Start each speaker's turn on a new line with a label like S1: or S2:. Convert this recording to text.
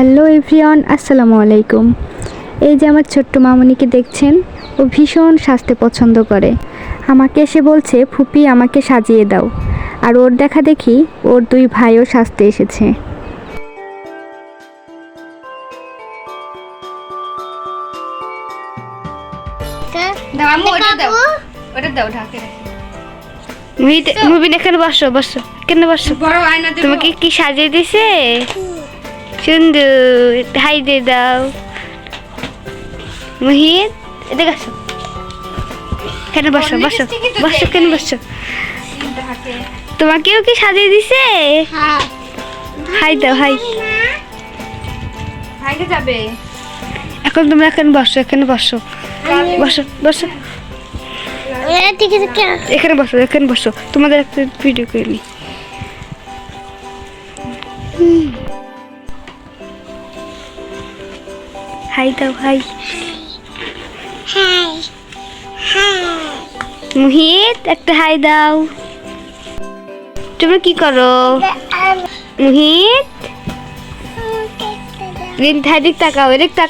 S1: Hello everyone আসসালামু আলাইকুম। এই যে আমার ছোট্ট মামনিকে দেখছেন ও ভীষণ সাজতে পছন্দ করে। আমাকে এসে বলছে ফুপি আমাকে সাজিয়ে দাও। আর ওর দেখা দেখি ওর দুই ভাইও সাজতে এসেছে।
S2: দাও আম্মু ওটা দাও। ওটা দাও ঢাকে রাখি
S3: মুভি এখানে বসো বসো। এখানে বসো।
S2: বড় আয়না
S3: তোমাকে কি সাজিয়ে দিছে? সুন্দর হাই দিয়ে দাও। মুহিত এদিকে আসো। এখানে বসো বসো বসো কেন বসো? তোমাকেও কি সাজিয়ে দিছে? হাই দাও হাই।
S2: যাবে।
S3: এখন তোমরা এখানে বসো এখানে বসো। বসো বসো। এখানে বসো এখানে বসো। তোমাদের একটা ভিডিও করে নি। হাই দাও হাই। মুহিত একটা হাই দাও। তুমি কি করো? মুহিত? এদিক তাকাও এদিক তাকাও।